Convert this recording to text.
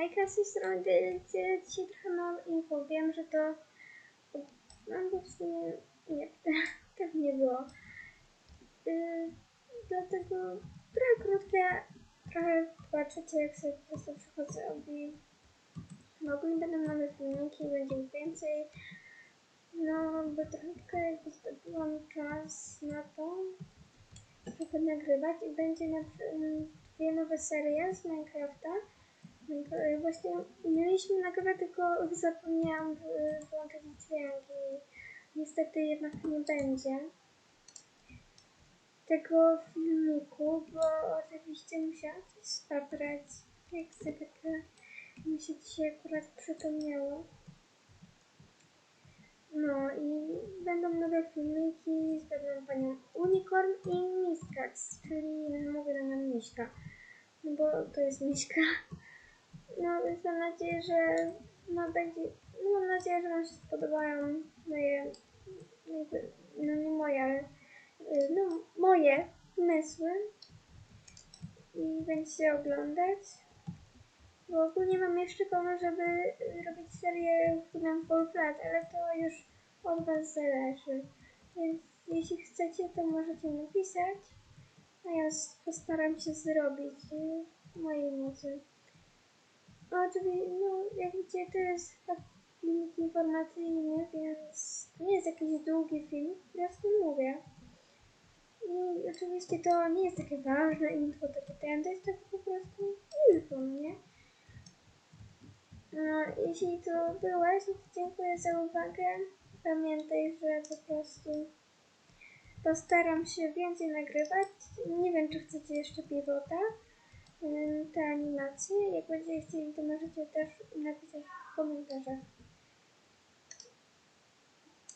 Hejka, z tej strony dzisiaj trochę mam info. Wiem, że to... Albo w sumie... Nie, tak nie było. Yy, dlatego trochę krótkie, trochę patrzycie jak sobie po prostu przychodzę obi. No ogólnie będą nowe filmiki, będzie ich więcej. No, bo trochę jakby zdobyłam czas na to, żeby nagrywać i będzie na dwie nowe serie z Minecrafta. Minecraft- Właśnie mieliśmy nagrywać, tylko zapomniałam y, wyłączyć dźwięki. Niestety jednak nie będzie tego filmiku, bo oczywiście musiałam coś spaprać. Jak sobie to mi się dzisiaj akurat przypomniało. No i będą nowe filmiki z pewną panią Unicorn i Miskax, czyli mówię na nią Miśka, no bo to jest Miśka. No więc mam nadzieję, że no będzie, no mam nadzieję, że wam się spodobają moje, no nie moje, ale y, no moje pomysły i będziecie oglądać. Bo ogólnie mam jeszcze pomysł, żeby y, robić serię Human Full Flat, ale to już od Was zależy. Więc jeśli chcecie, to możecie napisać, a ja postaram się zrobić y, w mojej mocy. No, oczywiście, no jak widzicie, to jest tak filmik informacyjny, więc to nie jest jakiś długi film, po prostu mówię. I oczywiście to nie jest takie ważne info, takie ten, to jest takie po prostu info, nie? No, jeśli to byłeś, no dziękuję za uwagę. Pamiętaj, że po prostu postaram się więcej nagrywać. Nie wiem, czy chcecie jeszcze piwota, ym, te animacje. Jak będziecie chcieli, to możecie też napisać w komentarzach.